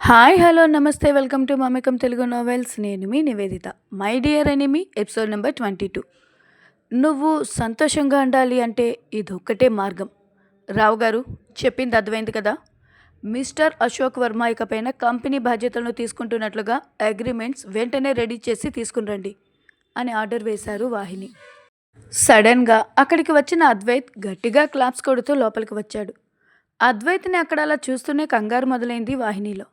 Hi hello నమస్తే welcome to మమకం Telugu novels. నేను మీ Nivedita. My dear enemy episode number twenty two నువ్వు సంతోషంగా ఉండాలి అంటే ఇదొక్కటే మార్గం. రావు గారు చెప్పింది అర్థమైంది కదా? మిస్టర్ అశోక్ వర్మ ఇకపైన కంపెనీ బాధ్యతలను తీసుకుంటున్నట్లుగా అగ్రిమెంట్స్ వెంటనే రెడీ చేసి తీసుకుని రండి అని ఆర్డర్ వేశారు వాహిని. సడన్గా అక్కడికి వచ్చిన అద్వైత్ గట్టిగా క్లాప్స్ కొడుతూ లోపలికి వచ్చాడు. అద్వైత్ని అక్కడ అలా చూస్తూనే కంగారు మొదలైంది వాహినిలో.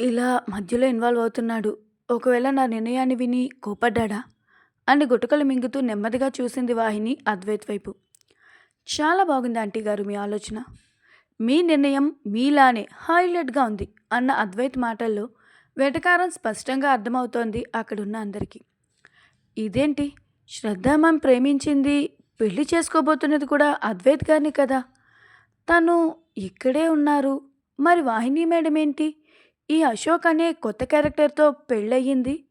ఇలా మధ్యలో ఇన్వాల్వ్ అవుతున్నాడు. ఒకవేళ నా నిర్ణయాన్ని విని కోపడ్డా అని గుటకలు మింగుతూ నెమ్మదిగా చూసింది వాహిని అద్వైత్ వైపు. చాలా బాగుంది ఆంటీ గారు మీ ఆలోచన. మీ నిర్ణయం మీలానే హైలైట్గా ఉంది అన్న అద్వైత్ మాటల్లో వెటకారం స్పష్టంగా అర్థమవుతోంది అక్కడున్న అందరికీ. ఇదేంటి? శ్రద్ధ ప్రేమించింది పెళ్ళి చేసుకోబోతున్నది కూడా అద్వైత్ గారిని కదా. తను ఇక్కడే ఉన్నారు. మరి వాహిని మేడం ఏంటి? ఈ అశోక్ అనే కొత్త క్యారెక్టర్తో పెళ్ళయ్యింది.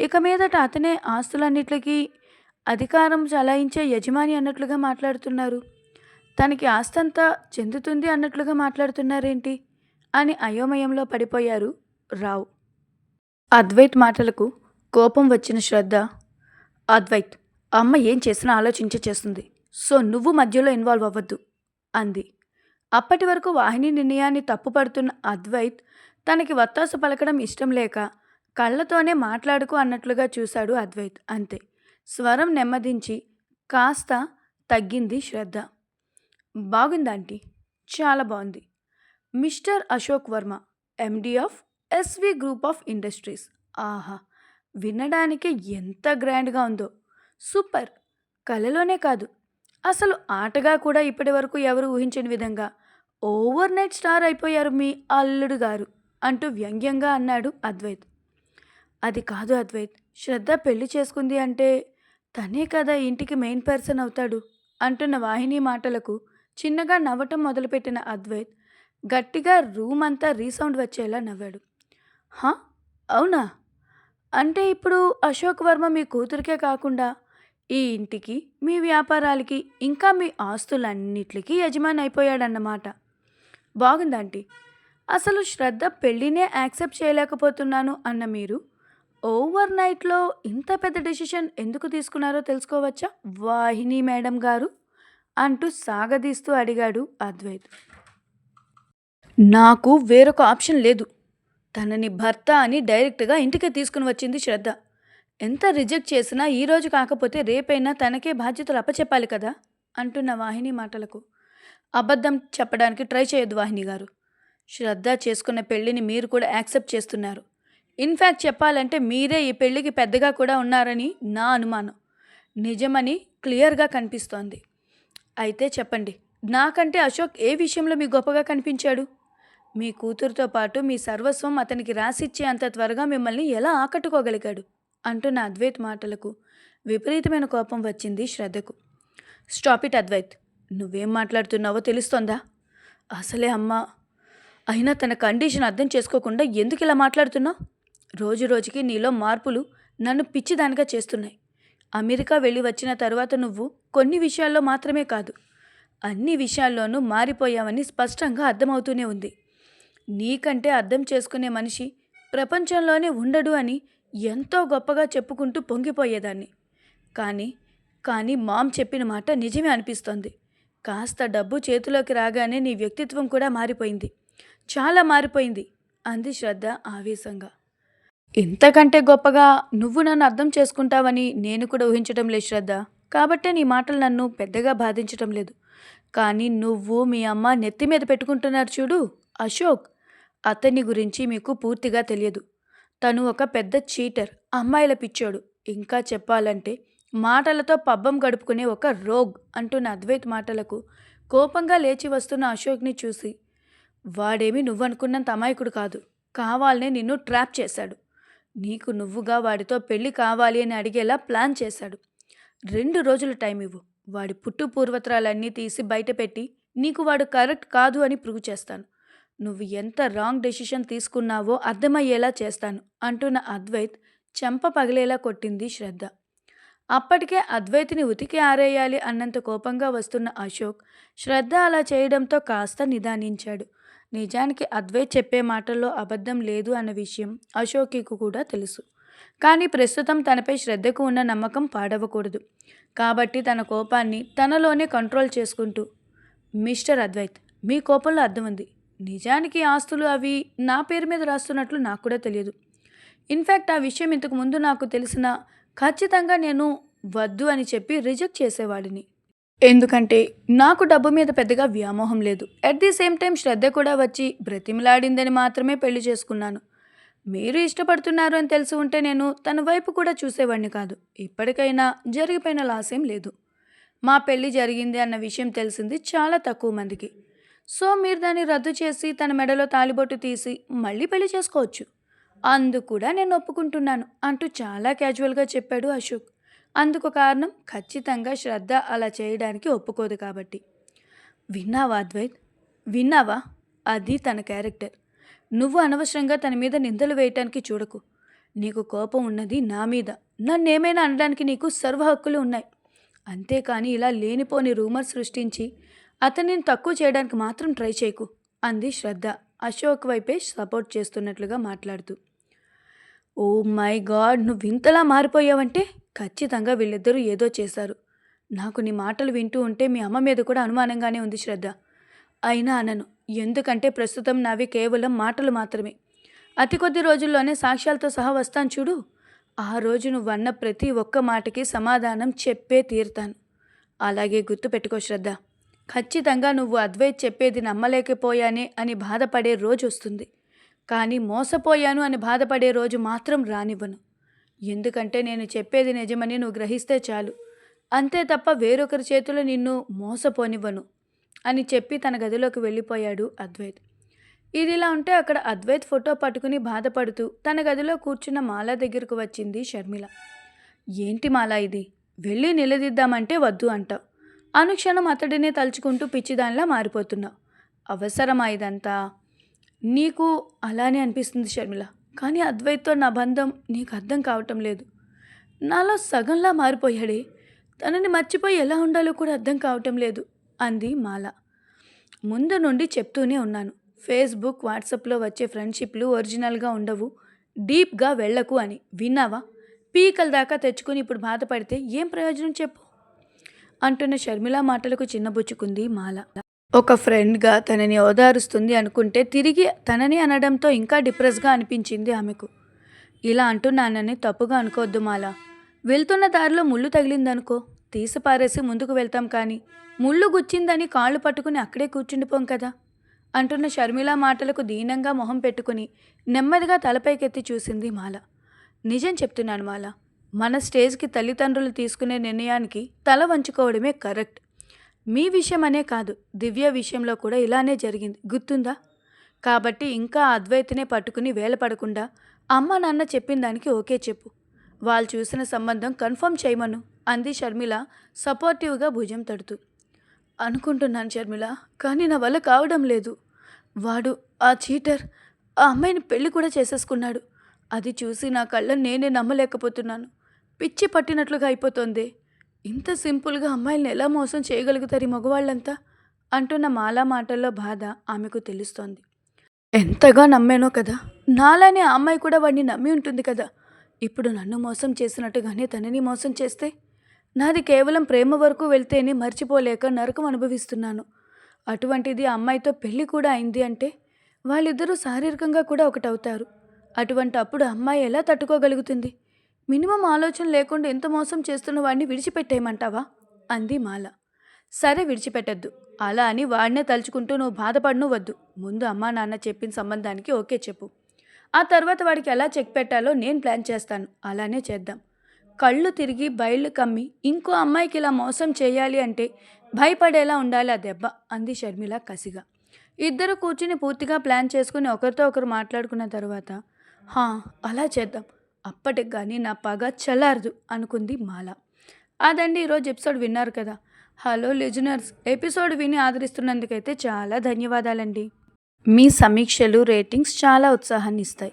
ఇక మీదట అతనే ఆస్తులన్నిటికీ అధికారం చలాయించే యజమాని అన్నట్లుగా మాట్లాడుతున్నారు. తనకి ఆస్తంతా చెందుతుంది అన్నట్లుగా మాట్లాడుతున్నారేంటి? అని అయోమయంలో పడిపోయారు రావు. అద్వైత్ మాటలకు కోపం వచ్చిన శ్రద్ధ. అద్వైత్ అమ్మ ఏం చేసినా ఆలోచించే చేస్తుంది. సో నువ్వు మధ్యలో ఇన్వాల్వ్ అవ్వద్దు అంది. అప్పటి వరకు వాహిని నిర్ణయాన్ని తప్పుపడుతున్న అద్వైత్ తనకి వత్తాసు పలకడం ఇష్టం లేక కళ్ళతోనే మాట్లాడుకు అన్నట్లుగా చూశాడు అద్వైత్. అంతే. స్వరం నెమ్మదించి కాస్త తగ్గింది శ్రద్ధ. బాగుందంటీ చాలా బాగుంది. Mr Ashok Varma MD of SV group of industries ఆహా! వినడానికి ఎంత గ్రాండ్గా ఉందో. సూపర్! కళలోనే కాదు. అసలు ఆటగా కూడా ఇప్పటి వరకు ఎవరు ఊహించని విధంగా ఓవర్ నైట్ స్టార్ అయిపోయారు మీ అల్లుడు గారు. అంటూ వ్యంగ్యంగా అన్నాడు అద్వైత్. అది కాదు అద్వైత్ శ్రద్ధ పెళ్ళి చేసుకుంది అంటే తనే కదా ఇంటికి మెయిన్ పర్సన్ అవుతాడు అంటున్న వాహిని మాటలకు చిన్నగా నవ్వటం మొదలుపెట్టిన అద్వైత్ గట్టిగా రూమ్ అంతా రీసౌండ్ వచ్చేలా నవ్వాడు. హా అవునా? అంటే ఇప్పుడు అశోక్ వర్మ మీ కూతురికే కాకుండా ఈ ఇంటికి మీ వ్యాపారాలకి ఇంకా మీ ఆస్తులన్నిటికీ యజమాని అయిపోయాడన్నమాట. బాగుందంటీ అసలు శ్రద్ధ పెళ్ళినే యాక్సెప్ట్ చేయలేకపోతున్నాను అన్న మీరు? ఓవర్ నైట్లో ఇంత పెద్ద డెసిషన్ ఎందుకు తీసుకున్నారో తెలుసుకోవచ్చా? వాహిని మేడం గారు అంటూ సాగదీస్తూ అడిగాడు అద్వైత్. నాకు వేరొక ఆప్షన్ లేదు. తనని భర్త అని డైరెక్ట్గా ఇంటికే తీసుకుని వచ్చింది శ్రద్ధ. ఎంత రిజెక్ట్ చేసినా ఈరోజు కాకపోతే రేపైనా తనకే బాధ్యతలు అప్పచెప్పాలి కదా? అంటున్న వాహిని మాటలకు. అబద్ధం చెప్పడానికి ట్రై చేయొద్దు వాహిని గారు. శ్రద్ధ చేసుకున్న పెళ్ళిని మీరు కూడా యాక్సెప్ట్ చేస్తున్నారు. ఇన్ఫ్యాక్ట్ చెప్పాలంటే మీరే ఈ పెళ్ళికి పెద్దగా కూడా ఉన్నారని నా అనుమానం. నిజమని క్లియర్గా కనిపిస్తోంది. అయితే చెప్పండి నాకంటే అశోక్ ఏ విషయంలో మీ గొప్పగా కనిపించాడు? మీ కూతురుతో పాటు మీ సర్వస్వం అతనికి రాసిచ్చే అంత త్వరగా మిమ్మల్ని ఎలా ఆకట్టుకోగలిగాడు? అంటున్న అద్వైత్ మాటలకు విపరీతమైన కోపం వచ్చింది శ్రద్ధకు. స్టాప్ ఇట్ అద్వైత్ నువ్వేం మాట్లాడుతున్నావో తెలుస్తోందా? అసలే అమ్మ అయినా తన కండిషన్ అర్థం చేసుకోకుండా ఎందుకు ఇలా మాట్లాడుతున్నావు? రోజు రోజుకి నీలో మార్పులు నన్ను పిచ్చిదానిగా చేస్తున్నాయి. అమెరికా వెళ్ళి వచ్చిన తర్వాత నువ్వు కొన్ని విషయాల్లో మాత్రమే కాదు అన్ని విషయాల్లోనూ మారిపోయావని స్పష్టంగా అర్థమవుతూనే ఉంది. నీకంటే అర్థం చేసుకునే మనిషి ప్రపంచంలోనే ఉండడు అని ఎంతో గొప్పగా చెప్పుకుంటూ పొంగిపోయేదాన్ని. కానీ కానీ మామ్ చెప్పిన మాట నిజమే అనిపిస్తోంది. కాస్త డబ్బు చేతిలోకి రాగానే నీ వ్యక్తిత్వం కూడా మారిపోయింది. చాలా మారిపోయింది. అంది శ్రద్ధ ఆవేశంగా. ఇంతకంటే గొప్పగా నువ్వు నన్ను అర్థం చేసుకుంటావని నేను కూడా ఊహించటం లేదు శ్రద్ధ. కాబట్టే నీ మాటలు నన్ను పెద్దగా బాధించటం లేదు. కానీ నువ్వు మీ అమ్మ నెత్తి మీద పెట్టుకుంటున్నారు చూడు అశోక్. అతని గురించి మీకు పూర్తిగా తెలియదు. తను ఒక పెద్ద చీటర్ అమ్మాయిల పిచ్చోడు. ఇంకా చెప్పాలంటే మాటలతో పబ్బం గడుపుకునే ఒక రోగ్ అంటున్న అద్వైత్ మాటలకు కోపంగా లేచి వస్తున్న అశోక్ని చూసి వాడేమి నువ్వనుకున్నంత అమాయకుడు కాదు. కావాలనే నిన్ను ట్రాప్ చేశాడు. నీకు నువ్వుగా వాడితో పెళ్ళి కావాలి అని అడిగేలా ప్లాన్ చేశాడు. రెండు రోజులు టైం ఇవ్వు. వాడి పుట్టు పూర్వత్రాలన్నీ తీసి బయటపెట్టి నీకు వాడు కరెక్ట్ కాదు అని ప్రూవ్ చేస్తాను. నువ్వు ఎంత రాంగ్ డెసిషన్ తీసుకున్నావో అర్థమయ్యేలా చేస్తాను అంటున్న అద్వైత్ చెంప పగిలేలా కొట్టింది శ్రద్ధ. అప్పటికే అద్వైతిని ఉతికి ఆరేయాలి అన్నంత కోపంగా వస్తున్న అశోక్ శ్రద్ధ అలా చేయడంతో కాస్త నిదానించాడు. నిజానికి అద్వైత్ చెప్పే మాటల్లో అబద్ధం లేదు అన్న విషయం అశోక్కి కూడా తెలుసు. కానీ ప్రస్తుతం తనపై శ్రద్ధకు ఉన్న నమ్మకం పాడవకూడదు. కాబట్టి తన కోపాన్ని తనలోనే కంట్రోల్ చేసుకుంటూ మిస్టర్ అద్వైత్ మీ కోపంలో అర్థం ఉంది. నిజానికి ఆస్తులు అవి నా పేరు మీద రాస్తున్నట్లు నాకు కూడా తెలియదు. ఇన్ఫ్యాక్ట్ ఆ విషయం ఇంతకు ముందు నాకు తెలిసిన ఖచ్చితంగా నేను వద్దు అని చెప్పి రిజెక్ట్ చేసేవాడిని. ఎందుకంటే నాకు డబ్బు మీద పెద్దగా వ్యామోహం లేదు. At the same time Shraddha కూడా వచ్చి బ్రతిమలాడిందని మాత్రమే పెళ్ళి చేసుకున్నాను. మీరు ఇష్టపడుతున్నారు అని తెలిసి ఉంటే నేను తన వైపు కూడా చూసేవాడిని కాదు. ఇప్పటికైనా జరిగిపోయిన లాసేం లేదు. మా పెళ్ళి జరిగింది అన్న విషయం తెలిసింది చాలా తక్కువ మందికి. సో మీరు దాన్ని రద్దు చేసి తన మెడలో తాలిబొట్టు తీసి మళ్ళీ పెళ్ళి చేసుకోవచ్చు. అందుకు కూడా నేను ఒప్పుకుంటున్నాను అంటూ చాలా క్యాజువల్గా చెప్పాడు అశోక్. అందుకు కారణం ఖచ్చితంగా శ్రద్ధ అలా చేయడానికి ఒప్పుకోదు కాబట్టి. విన్నావా అద్వైత్? విన్నావా? అది తన క్యారెక్టర్. నువ్వు అనవసరంగా తన మీద నిందలు వేయటానికి చూడకు. నీకు కోపం ఉన్నది నా మీద. నన్నేమైనా అనడానికి నీకు సర్వ హక్కులు ఉన్నాయి. అంతేకాని ఇలా లేనిపోని రూమర్ సృష్టించి అతనిని తక్కువ చేయడానికి మాత్రం ట్రై చేయకు అంది శ్రద్ధ అశోక్ వైపే సపోర్ట్ చేస్తున్నట్లుగా మాట్లాడుతూ. ఓ మై గాడ్ నువ్వు ఇంతలా మారిపోయావంటే? ఖచ్చితంగా వీళ్ళిద్దరూ ఏదో చేశారు. నాకు నీ మాటలు వింటూ ఉంటే మీ అమ్మ మీద కూడా అనుమానంగానే ఉంది శ్రద్ధ. అయినా అనను ఎందుకంటే ప్రస్తుతం నావి కేవలం మాటలు మాత్రమే. అతి కొద్ది రోజుల్లోనే సాక్ష్యాలతో సహా వస్తాను చూడు. ఆ రోజు నువ్వు అన్న ప్రతి ఒక్క మాటకి సమాధానం చెప్పే తీరుతాను. అలాగే గుర్తుపెట్టుకో శ్రద్ధ. ఖచ్చితంగా నువ్వు అద్వైత్ చెప్పేది నమ్మలేకపోయానే అని బాధపడే రోజు వస్తుంది. కానీ మోసపోయాను అని బాధపడే రోజు మాత్రం రానివ్వను. ఎందుకంటే నేను చెప్పేది నిజమని నువ్వు గ్రహిస్తే చాలు. అంతే తప్ప వేరొకరి చేతిలో నిన్ను మోసపోనివ్వను అని చెప్పి తన గదిలోకి వెళ్ళిపోయాడు అద్వైత్. ఇదిలా ఉంటే అక్కడ అద్వైత్ ఫోటో పట్టుకుని బాధపడుతూ తన గదిలో కూర్చున్న మాల దగ్గరకు వచ్చింది షర్మిల. ఏంటి మాల ఇది? వెళ్ళి నిలదీద్దామంటే వద్దు అంటావు అనుక్షణం అతడినే తలుచుకుంటూ పిచ్చిదానిలా మారిపోతున్నావు. అవసరమా ఇదంతా? నీకు అలానే అనిపిస్తుంది షర్మిల. కానీ అద్వైత్తో నా బంధం నీకు అర్థం కావటం లేదు. నాలో సగంలా మారిపోయాడే. తనని మర్చిపోయి ఎలా ఉండాలో కూడా అర్థం కావటం లేదు అంది మాల. ముందు నుండి చెప్తూనే ఉన్నాను. ఫేస్బుక్ వాట్సాప్లో వచ్చే ఫ్రెండ్షిప్లు ఒరిజినల్గా ఉండవు. డీప్గా వెళ్ళకు అని. విన్నావా? పీకల దాకా తెచ్చుకుని ఇప్పుడు బాధపడితే ఏం ప్రయోజనం చెప్పు? అంటున్న షర్మిల మాటలకు చిన్నబుచ్చుకుంది మాల. ఒక ఫ్రెండ్గా తనని ఓదారుస్తుంది అనుకుంటే తిరిగి తనని అనడంతో ఇంకా డిప్రెస్గా అనిపించింది ఆమెకు. ఇలా అంటున్నానని తప్పుగా అనుకోవద్దు మాల. వెళ్తున్న దారిలో ముళ్ళు తగిలిందనుకో తీసిపారేసి ముందుకు వెళ్తాం కానీ ముళ్ళు గుచ్చిందని కాళ్ళు పట్టుకుని అక్కడే కూర్చుండిపోం కదా? అంటున్న షర్మిల మాటలకు దీనంగా మొహం పెట్టుకుని నెమ్మదిగా తలపైకెత్తి చూసింది మాల. నిజం చెప్తున్నాను మాల మన స్టేజ్కి తల్లిదండ్రులు తీసుకునే నిర్ణయానికి తల వంచుకోవడమే కరెక్ట్. మీ విషయం అనే కాదు దివ్య విషయంలో కూడా ఇలానే జరిగింది. గుర్తుందా? కాబట్టి ఇంకా అద్వైతనే పట్టుకుని వేలపడకుండా అమ్మ నాన్న చెప్పిన దానికి ఓకే చెప్పు. వాళ్ళు చూసిన సంబంధం కన్ఫర్మ్ చేయమను అంది షర్మిల సపోర్టివ్గా భుజం తడుతూ. అనుకుంటున్నాను షర్మిల కానీ నా వల్ల కావడం లేదు. వాడు ఆ చీటర్ ఆ అమ్మాయిని పెళ్ళి కూడా చేసేసుకున్నాడు. అది చూసి నా కళ్ళ నేనే నమ్మలేకపోతున్నాను. పిచ్చి పట్టినట్లుగా అయిపోతుంది. ఇంత సింపుల్గా అమ్మాయిల్ని ఎలా మోసం చేయగలుగుతారు ఈ మగవాళ్ళంతా? అంటున్న మాలా మాటల్లో బాధ ఆమెకు తెలుస్తోంది. ఎంతగా నమ్మానో కదా? నాలానే ఆ అమ్మాయి కూడా వాడిని నమ్మి ఉంటుంది కదా? ఇప్పుడు నన్ను మోసం చేసినట్టుగానే తనని మోసం చేస్తే? నాది కేవలం ప్రేమ వరకు వెళ్తేనే మర్చిపోలేక నరకం అనుభవిస్తున్నాను. అటువంటిది ఆ అమ్మాయితో పెళ్ళి కూడా అయింది అంటే వాళ్ళిద్దరూ శారీరకంగా కూడా ఒకటవుతారు. అటువంటి అప్పుడు అమ్మాయి ఎలా తట్టుకోగలుగుతుంది? మినిమం ఆలోచన లేకుండా ఎంత మోసం చేస్తున్న వాడిని విడిచిపెట్టేయమంటావా? అంది మాల. సరే విడిచిపెట్టద్దు. అలా అని వాడినే తలుచుకుంటూ నువ్వు బాధపడను వద్దు. ముందు అమ్మా నాన్న చెప్పిన సంబంధానికి ఓకే చెప్పు. ఆ తర్వాత వాడికి ఎలా చెక్ పెట్టాలో నేను ప్లాన్ చేస్తాను. అలానే చేద్దాం. కళ్ళు తిరిగి బయళ్ళు కమ్మి ఇంకో అమ్మాయికి ఇలా మోసం చేయాలి అంటే భయపడేలా ఉండాలి ఆ దెబ్బ అంది షర్మిల కసిగా. ఇద్దరు కూర్చుని పూర్తిగా ప్లాన్ చేసుకుని ఒకరితో ఒకరు మాట్లాడుకున్న తర్వాత హా అలా చేద్దాం. అప్పటికి కానీ నా పగ చల్లారదు అనుకుంది మాల. అదండి ఈరోజు ఎపిసోడ్ విన్నారు కదా. హలో లిజనర్స్ ఎపిసోడ్ విని ఆదరిస్తున్నందుకైతే చాలా ధన్యవాదాలండి. మీ సమీక్షలు రేటింగ్స్ చాలా ఉత్సాహాన్ని ఇస్తాయి.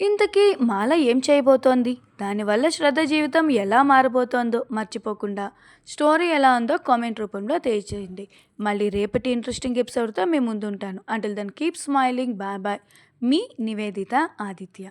ఇంతకీ మాల ఏం చేయబోతోంది? దానివల్ల శ్రద్ధ జీవితం ఎలా మారబోతోందో మర్చిపోకుండా స్టోరీ ఎలా ఉందో కామెంట్ రూపంలో తెలియజేయండి మళ్ళీ రేపటి ఇంట్రెస్టింగ్ ఎపిసోడ్తో మేము ముందుంటాను. Until then keep smiling bye bye. మీ నివేదిత ఆదిత్య.